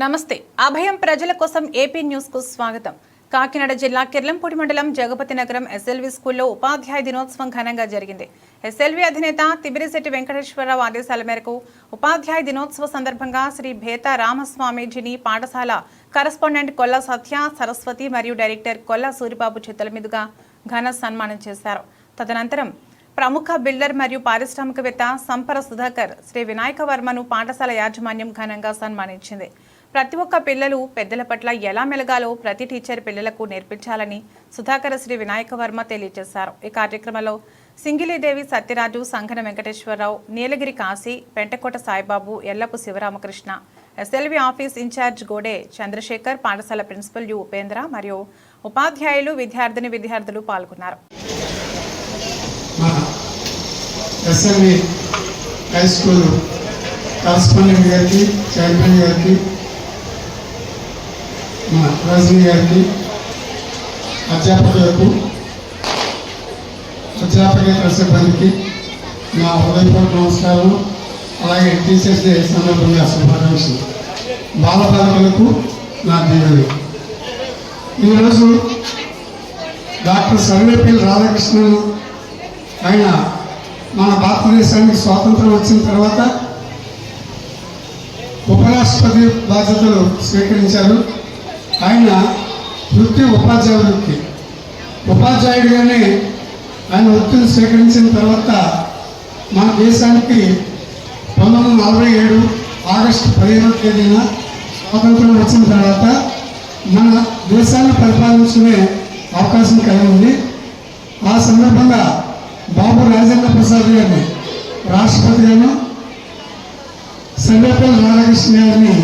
నమస్తే. అభయం ప్రజల కోసం ఏపీ న్యూస్కు స్వాగతం. కాకినాడ జిల్లా కిర్లంపూడి మండలం జగపతి నగరం ఎస్ఎల్వి స్కూల్లో ఉపాధ్యాయ దినోత్సవం ఘనంగా జరిగింది. ఎస్ఎల్వి అధినేత తిబిరిశెట్టి వెంకటేశ్వరరావు ఆదేశాల మేరకు ఉపాధ్యాయ దినోత్సవ సందర్భంగా శ్రీ భేత రామస్వామీజీని పాఠశాల కరస్పాండెంట్ కొల్ల సత్య సరస్వతి మరియు డైరెక్టర్ కొల్ల సూరిబాబు చేతుల మీదుగా ఘన సన్మానం చేశారు. తదనంతరం ప్రముఖ బిల్డర్ మరియు పారిశ్రామికవేత్త సంపర సుధాకర్ శ్రీ వినాయక వర్మను పాఠశాల యాజమాన్యం ఘనంగా సన్మానించింది. ప్రతి ఒక్క పిల్లలు పెద్దల పట్ల ఎలా మెలగాలో ప్రతి టీచర్ పిల్లలకు నేర్పించాలని సుధాకర శ్రీ వినాయక వర్మ తెలియజేశారు. ఈ కార్యక్రమంలో Singilidevi Satyaraju Sanghana Venkateswararao Neelagiri Kasi Pentakota Saibabu Ellapu Sivaramakrishna SLV office incharge Gode Chandrasekhar పాఠశాల ప్రిన్సిపల్ యు ఉపేంద్ర మరియు ఉపాధ్యాయులు విద్యార్థిని విద్యార్థులు పాల్గొన్నారు. హై స్కూల్ గారికి చైర్మన్ గారికి మన గారికి అధ్యాపకులకు అధ్యాపకేతర సిబ్బందికి నా హృదయపూర్వక నమస్కారం అలాగే టీచర్స్ డే సందర్భంగా శుభాకాంక్షలు. బాలబాలికలకు నా దీవెనలు. ఈరోజు డాక్టర్ సర్వేపల్లి రాధాకృష్ణన్ ఆయన మన భారతదేశానికి స్వాతంత్రం వచ్చిన తర్వాత ఉపరాష్ట్రపతి బాధ్యతలు స్వీకరించారు. ఆయన వృత్తి ఉపాధ్యాయ వృత్తి ఉపాధ్యాయుడిగానే ఆయన వృత్తిని స్వీకరించిన తర్వాత మన దేశానికి పంతొమ్మిది వందల నలభై ఏడు ఆగస్టు పదిహేనవ తేదీన స్వాతంత్రం వచ్చిన తర్వాత మన దేశాన్ని పరిపాలించుకునే అవకాశం కలిగింది. ఆ సందర్భంగా బాబు రాజేంద్ర ప్రసాద్ గారిని రాష్ట్రపతిగాను సర్వేపల్లి రాధాకృష్ణ గారిని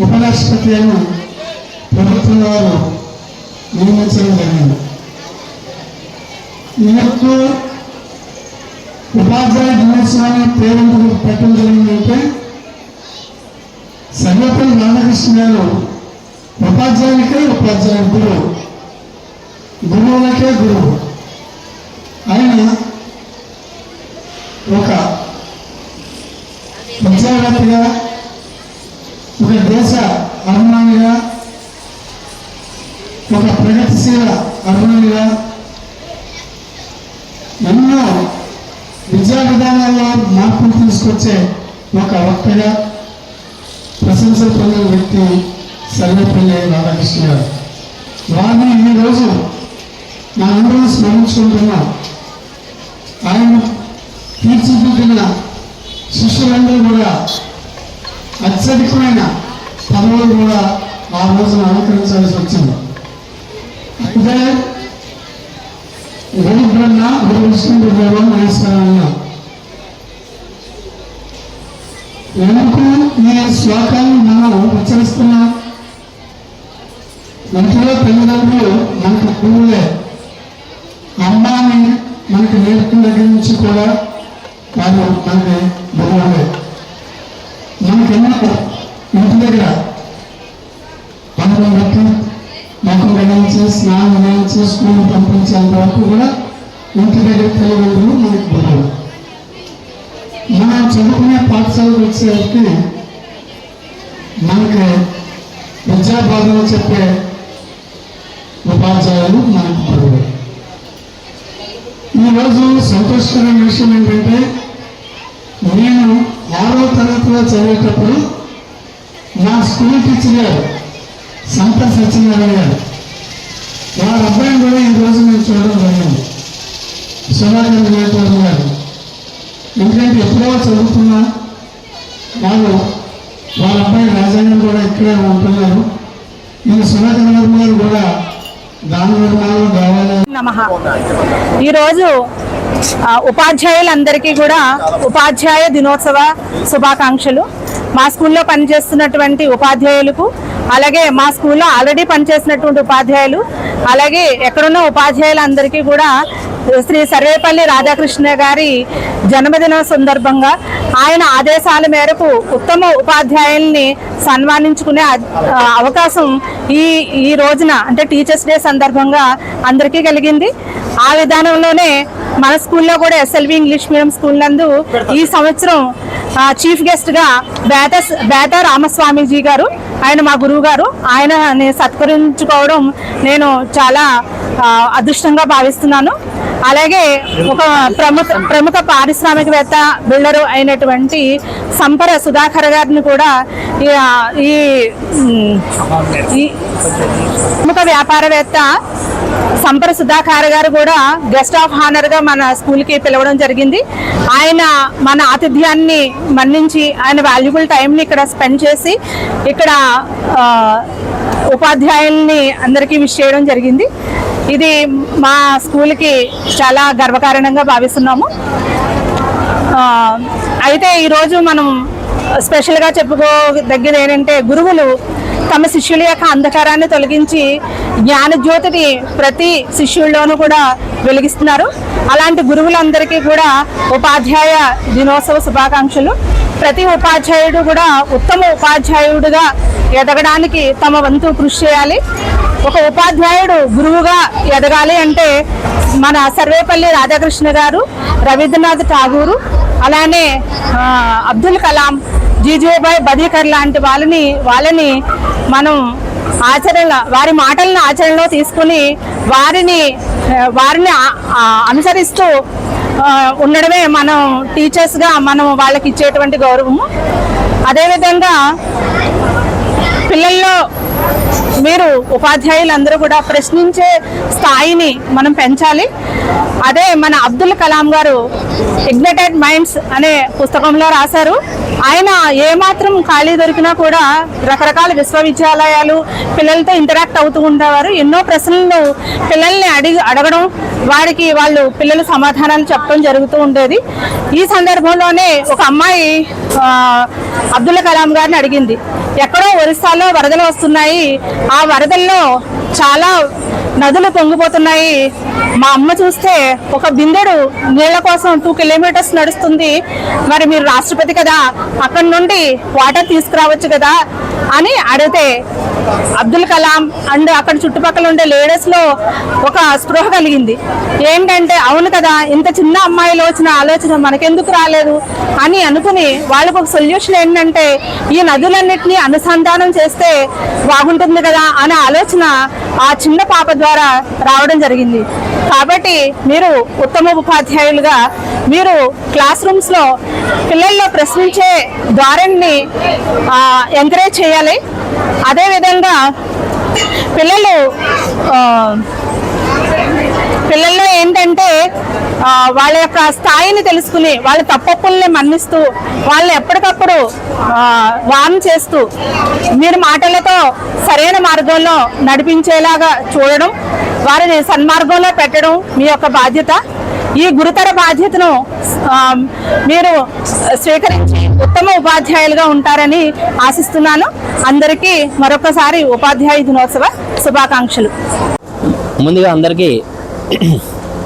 ఉపరాష్ట్రపతి గారు ప్రభుత్వం వారు నియమించడం జరిగింది ఈరోజు ఉపాధ్యాయ దినోత్సవాన్ని పేరెందుకు పెట్టడం జరిగిందంటే సర్వపల్లి రామకృష్ణ గారు ఉపాధ్యాయునికే ఉపాధ్యాయుడు గురువు. గురువులకే గురువు. ఆయన ఒక విద్యావేత్తగా ప్రగతిశీల ఎన్నో విద్యా విధానాల్లో మార్పులు తీసుకొచ్చే ఒక వక్తగా ప్రశంసలు పొందిన వ్యక్తి సర్వేపల్లి రాధాకృష్ణ గారు. వారిని ఈరోజు అందరూ నమ్మించుకున్నా ఆయన తీర్చిదిద్దిన శిష్యులందరూ కూడా అత్యధికమైన పదవులు కూడా ఆ రోజున అలంకరించాల్సి వచ్చింది. అయితే గురు బ్రహ్మ మహేశ్వరన్న ఎందుకు ఈ శ్లోకాన్ని మనం ఉచ్చరిస్తున్నాం? ఇంట్లో తల్లిదండ్రులు మనకు గురువులే అమ్మాని మనకి నేర్పిన దగ్గర నుంచి కూడా వారు మనకి గురువులే మనకి ఎన్నో ఇంటి దగ్గర? పనులు గడించి స్నానం గడించి స్కూల్ పంపించేంత వరకు కూడా ఇంటి దగ్గర తల్లిదండ్రులు మనకు గురువులు మనం చదువుకునే పాఠశాలకు వచ్చేసరికి మనకు విద్యా చెప్పే ఉపాధ్యాయులు మనకు గురువులు ఈరోజు సంతోషకరమైన విషయం ఏంటంటే నేను ఆరో తరగతిలో చదివేటప్పుడు నా స్కూల్ టీచర్ గారు సంత సత్యనారాయణ గారు వారి అబ్బాయిని కూడా ఈరోజు మేము చూడడం జరిగింది. సుధాకర్ వివేకానంద గారు ఎందుకంటే ఎప్పుడో చదువుతున్నా వాళ్ళు వాళ్ళ అబ్బాయి రాజాంగం కూడా ఇక్కడే ఉంటున్నారు. ఈ సుధాకర్ వర్మ గారు కూడా దాని వర్మాలు కావాలి. ఈరోజు ఉపాధ్యాయులందరికీ కూడా ఉపాధ్యాయ దినోత్సవ శుభాకాంక్షలు. మా స్కూల్లో పనిచేస్తున్నటువంటి ఉపాధ్యాయులకు అలాగే మా స్కూల్లో ఆల్రెడీ పనిచేసినటువంటి ఉపాధ్యాయులు అలాగే ఎక్కడున్న ఉపాధ్యాయులందరికీ కూడా శ్రీ సర్వేపల్లి రాధాకృష్ణ గారి జన్మదిన సందర్భంగా ఆయన ఆదేశాల మేరకు ఉత్తమ ఉపాధ్యాయుల్ని సన్మానించుకునే అవకాశం ఈ ఈ రోజున అంటే టీచర్స్ డే సందర్భంగా అందరికీ కలిగింది. ఆ విధానంలోనే మన స్కూల్లో కూడా ఎస్ఎల్వి ఇంగ్లీష్ మీడియం స్కూల్ నందు ఈ సంవత్సరం చీఫ్ గెస్ట్గా బేత బేత రామస్వామీజీ గారు ఆయన మా గురువు గారు ఆయన సత్కరించుకోవడం నేను చాలా అదృష్టంగా భావిస్తున్నాను. అలాగే ఒక ప్రముఖ ప్రముఖ పారిశ్రామికవేత్త బిల్డరు అయినటువంటి సంపర సుధాకర్ గారిని కూడా ఈ- ఈ ప్రముఖ వ్యాపారవేత్త సంపర సుధాకర్ గారు కూడా గెస్ట్ ఆఫ్ హానర్గా మన స్కూల్కి పిలవడం జరిగింది. ఆయన మన ఆతిథ్యాన్ని మన్నించి ఆయన వాల్యుబుల్ టైంని ఇక్కడ స్పెండ్ చేసి ఇక్కడ ఉపాధ్యాయుల్ని అందరికీ విష్ చేయడం జరిగింది. ఇది మా స్కూల్కి చాలా గర్వకారణంగా భావిస్తున్నాము. అయితే ఈరోజు మనం స్పెషల్గా చెప్పుకోదగ్గది ఏంటంటే గురువులు తమ శిష్యుల యొక్క అంధకారాన్ని తొలగించి జ్ఞానజ్యోతిని ప్రతి శిష్యుల్లోనూ కూడా వెలిగిస్తున్నారు. అలాంటి గురువులందరికీ కూడా ఉపాధ్యాయ దినోత్సవ శుభాకాంక్షలు. ప్రతి ఉపాధ్యాయుడు కూడా ఉత్తమ ఉపాధ్యాయుడిగా ఎదగడానికి తమ వంతు కృషి చేయాలి. ఒక ఉపాధ్యాయుడు గురువుగా ఎదగాలి అంటే మన సర్వేపల్లి రాధాకృష్ణ గారు రవీంద్రనాథ్ ఠాగూరు అలానే అబ్దుల్ కలాం జీజేబాయ్ బదీకర్ లాంటి వాళ్ళని వాళ్ళని మనం ఆచరణ వారి మాటలను ఆచరణలో తీసుకుని వారిని వారిని అనుసరిస్తూ ఉండడమే మనం టీచర్స్గా మనం వాళ్ళకి ఇచ్చేటువంటి గౌరవము. అదేవిధంగా పిల్లల్లో మీరు ఉపాధ్యాయులందరూ కూడా ప్రశ్నించే స్థాయిని మనం పెంచాలి. అదే మన అబ్దుల్ కలాం గారు ఇగ్నైటెడ్ మైండ్స్ అనే పుస్తకంలో రాశారు. ఆయన ఏమాత్రం ఖాళీ దొరికినా కూడా రకరకాల విశ్వవిద్యాలయాలు పిల్లలతో ఇంటరాక్ట్ అవుతూ ఉండేవారు. ఎన్నో ప్రశ్నలు పిల్లల్ని అడిగి అడగడం వారికి వాళ్ళు పిల్లలు సమాధానాలు చెప్పడం జరుగుతూ ఉండేది. ఈ సందర్భంలోనే ఒక అమ్మాయి అబ్దుల్ కలాం గారిని అడిగింది. ఎక్కడో ఒరిస్సాలో వరదలు వస్తున్నాయి. ఆ వరదల్లో చాలా నదులు పొంగిపోతున్నాయి. మా అమ్మ చూస్తే ఒక బిందెడు నీళ్ళ కోసం టూ కిలోమీటర్స్ నడుస్తుంది. మరి మీరు రాష్ట్రపతి కదా అక్కడి నుండి వాటర్ తీసుకురావచ్చు కదా అని అడిగితే అబ్దుల్ కలాం అండ్ అక్కడ చుట్టుపక్కల ఉండే లేడీస్లో ఒక స్పృహ కలిగింది. ఏంటంటే అవును కదా ఇంత చిన్న అమ్మాయిలో వచ్చిన ఆలోచన మనకెందుకు రాలేదు అని అనుకుని వాళ్ళకు ఒక సొల్యూషన్ ఏంటంటే ఈ నదులన్నింటినీ అనుసంధానం చేస్తే బాగుంటుంది కదా అనే ఆలోచన ఆ చిన్న పాప ద్వారా ద్వారా రావడం జరిగింది. కాబట్టి మీరు ఉత్తమ ఉపాధ్యాయులుగా మీరు క్లాస్ రూమ్స్లో పిల్లల్లో ప్రశ్నించే ధోరణిని ఎంకరేజ్ చేయాలి. అదేవిధంగా పిల్లలు పిల్లల్లో ఏంటంటే వాళ్ళ యొక్క స్థాయిని తెలుసుకుని వాళ్ళ తప్పప్పుల్ని మన్నిస్తూ వాళ్ళని ఎప్పటికప్పుడు వాన్ చేస్తూ మీరు మాటలతో సరైన మార్గంలో నడిపించేలాగా చూడడం వారిని సన్మార్గంలో పెట్టడం మీ యొక్క బాధ్యత. ఈ గురుతర బాధ్యతను మీరు స్వీకరించి ఉత్తమ ఉపాధ్యాయులుగా ఉంటారని ఆశిస్తున్నాను. అందరికీ మరొకసారి ఉపాధ్యాయ దినోత్సవ శుభాకాంక్షలు. ముందుగా అందరికీ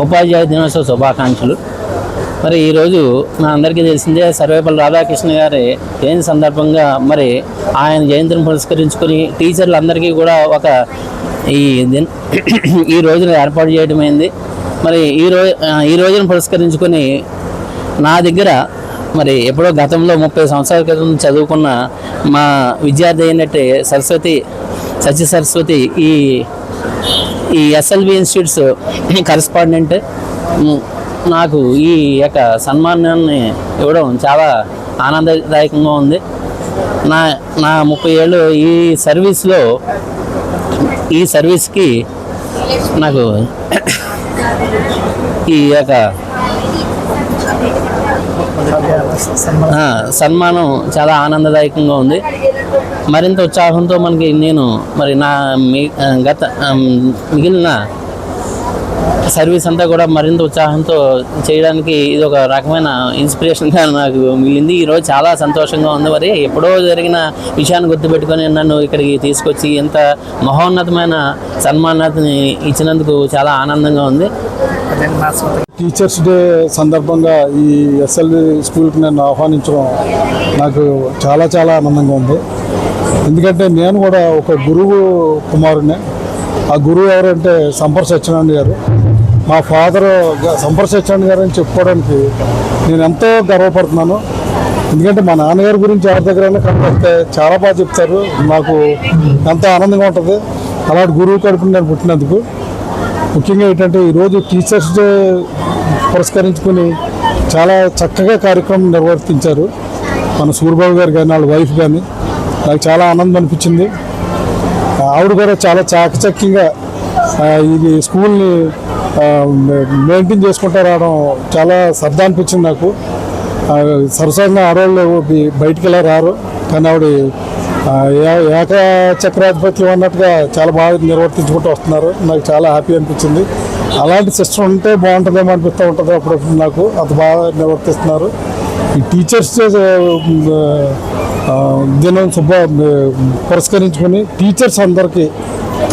ఉపాధ్యాయ దినోత్సవ శుభాకాంక్షలు. మరి ఈరోజు మన అందరికీ తెలిసిందే సర్వేపల్లి రాధాకృష్ణ గారి జయంతి సందర్భంగా మరి ఆయన జయంతిని పురస్కరించుకొని టీచర్లందరికీ కూడా ఒక ఈ దిన్ ఈ రోజున ఏర్పాటు చేయడమైంది మరి ఈ రోజు ఈ రోజును పురస్కరించుకొని నా దగ్గర మరి ఎప్పుడో గతంలో ముప్పై సంవత్సరాల క్రితం చదువుకున్న మా విద్యార్థి అయినట్టు సరస్వతి సత్య సరస్వతి ఈ ఈ ఎస్ఎల్వి ఇన్స్టిట్యూట్స్ కరస్పాండెంట్ నాకు ఈ యొక్క సన్మానాన్ని ఇవ్వడం చాలా ఆనందదాయకంగా ఉంది. నా నా ముప్పై ఏళ్ళు ఈ సర్వీస్లో ఈ సర్వీస్కి నాకు ఈ యొక్క సన్మానం చాలా ఆనందదాయకంగా ఉంది. మరింత ఉత్సాహంతో మనకి నేను మరి నా మి గత మిగిలిన సర్వీస్ అంతా కూడా మరింత ఉత్సాహంతో చేయడానికి ఇది ఒక రకమైన ఇన్స్పిరేషన్గా నాకు మిగిలింది. ఈరోజు చాలా సంతోషంగా ఉంది. మరి ఎప్పుడో జరిగిన విషయాన్ని గుర్తుపెట్టుకొని నన్ను ఇక్కడికి తీసుకొచ్చి ఇంత మహోన్నతమైన సన్మానాన్ని ఇచ్చినందుకు చాలా ఆనందంగా ఉంది. టీచర్స్ డే సందర్భంగా ఈ ఎస్ఎల్వి స్కూల్కి నన్ను ఆహ్వానించడం నాకు చాలా చాలా ఆనందంగా ఉంది. ఎందుకంటే నేను కూడా ఒక గురువు కుమారునే ఆ గురువు ఎవరంటే సంపర్ సత్యనారాయణ గారు. మా ఫాదర్ సంపర్ సత్యనారాయణ గారు అని చెప్పుకోవడానికి నేను ఎంతో గర్వపడుతున్నాను. ఎందుకంటే మా నాన్నగారి గురించి ఎవరి దగ్గర కనపడితే చాలా బాగా చెప్తారు. నాకు ఎంతో ఆనందంగా ఉంటుంది. అలాంటి గురువు కడుపుని నేను పుట్టినందుకు. ముఖ్యంగా ఏంటంటే ఈరోజు టీచర్స్ డే పురస్కరించుకుని చాలా చక్కగా కార్యక్రమం నిర్వర్తించారు. మన సూర్యబాబు గారు కానీ వాళ్ళ వైఫ్ కానీ నాకు చాలా ఆనందం అనిపించింది. ఆవిడ కూడా చాలా చాకచక్యంగా ఇది స్కూల్ని మెయింటైన్ చేసుకుంటూ రావడం చాలా సరదా అనిపించింది నాకు. సరసంగా ఆడవాళ్ళు బయటికి ఇలా రారు కానీ ఆవిడ ఏక చక్రాధిపత్యం అన్నట్టుగా చాలా బాగా నిర్వర్తించుకుంటూ వస్తున్నారు. నాకు చాలా హ్యాపీ అనిపించింది. అలాంటి సిస్టమ్ ఉంటే బాగుంటుందేమో అనిపిస్తూ ఉంటుంది అప్పుడప్పుడు నాకు. అంత బాగా నిర్వర్తిస్తున్నారు. ఈ టీచర్స్ దినం శుభ పురస్కరించుకొని టీచర్స్ అందరికీ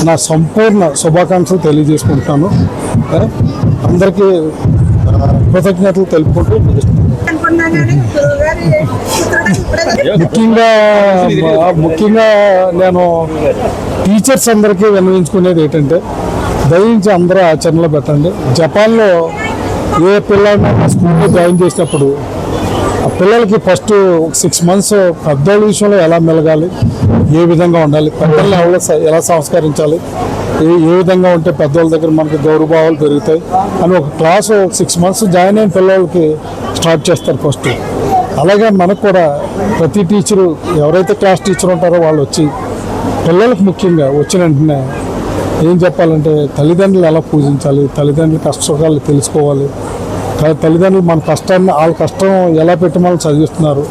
నా సంపూర్ణ శుభాకాంక్షలు తెలియజేసుకుంటున్నాను. అందరికీ కృతజ్ఞతలు తెలుపుకుంటూ ముగిస్తున్నాను. ముఖ్యంగా ముఖ్యంగా నేను టీచర్స్ అందరికీ విన్నవించుకునేది ఏంటంటే దయించి అందరూ ఆచరణలో పెట్టండి. జపాన్లో ఏ పిల్లలైనా స్కూల్లో జాయిన్ చేసినప్పుడు ఆ పిల్లలకి ఫస్ట్ సిక్స్ మంత్స్ పెద్దోళ్ళ విషయంలో ఎలా మెలగాలి ఏ విధంగా ఉండాలి పెద్దల్ని ఎవరు ఎలా సంస్కరించాలి ఏ ఏ విధంగా ఉంటే పెద్దోళ్ళ దగ్గర మనకి గౌరవభావాలు పెరుగుతాయి అని ఒక క్లాసు సిక్స్ మంత్స్ జాయిన్ అయిన పిల్లలకి స్టార్ట్ చేస్తారు ఫస్ట్ అలాగే మనకు కూడా ప్రతి టీచరు ఎవరైతే క్లాస్ టీచర్ ఉంటారో వాళ్ళు వచ్చి పిల్లలకు ముఖ్యంగా వచ్చిన వెంటనే ఏం చెప్పాలంటే తల్లిదండ్రులు ఎలా పూజించాలి తల్లిదండ్రుల కష్టసుఖాలు తెలుసుకోవాలి తల్లిదండ్రులు మన కష్టాన్ని వాళ్ళ కష్టం ఎలా పెట్టి మనల్ని చదివిస్తున్నారు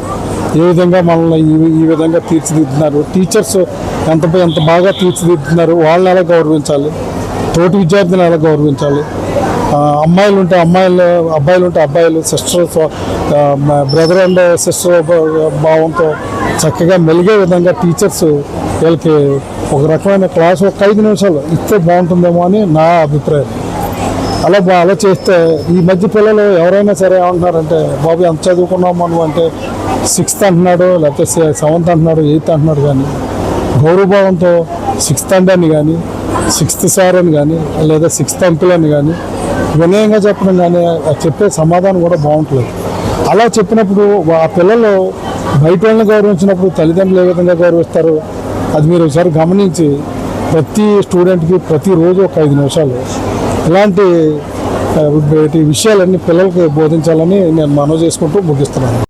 ఏ విధంగా మనల్ని ఈ ఈ విధంగా తీర్చిదిద్దుతున్నారు టీచర్స్ ఎంత ఎంత బాగా తీర్చిదిద్దుతున్నారు వాళ్ళని ఎలా గౌరవించాలి తోటి విద్యార్థులను ఎలా గౌరవించాలి అమ్మాయిలు ఉంటే అమ్మాయిలు అబ్బాయిలు ఉంటే అబ్బాయిలు సిస్టర్ బ్రదర్ అండ్ సిస్టర్ భావంతో చక్కగా మెలిగే విధంగా టీచర్స్ వీళ్ళకి ఒక రకమైన క్లాస్ ఒక ఐదు నిమిషాలు ఇస్తే బాగుంటుందేమో అని నా అభిప్రాయం. అలా బా- అలా చేస్తే ఈ మధ్య పిల్లలు ఎవరైనా సరే ఏమంటున్నారంటే బాబు ఎంత చదువుకున్నావు మనం? అంటే సిక్స్త్ అంటున్నాడు లేకపోతే సెవెంత్ అంటున్నాడు ఎయిత్ అంటున్నాడు కానీ గౌరవభావంతో సిక్స్త్ అండ్ అని కానీ సిక్స్త్ సార్ అని కానీ లేదా సిక్స్త్ అంకుల్ అని కానీ వినయంగా చెప్పడం కానీ చెప్పే సమాధానం కూడా బాగుంటుంది అలా చెప్పినప్పుడు ఆ పిల్లలు బయట వాళ్ళని గౌరవించినప్పుడు తల్లిదండ్రులు ఏ విధంగా గౌరవిస్తారు? అది మీరు ఒకసారి గమనించి ప్రతి స్టూడెంట్కి ప్రతిరోజు ఒక ఐదు నిమిషాలు ఇలాంటి విషయాలన్నీ పిల్లలకి బోధించాలని నేను మనవి చేసుకుంటూ ముగిస్తున్నాను.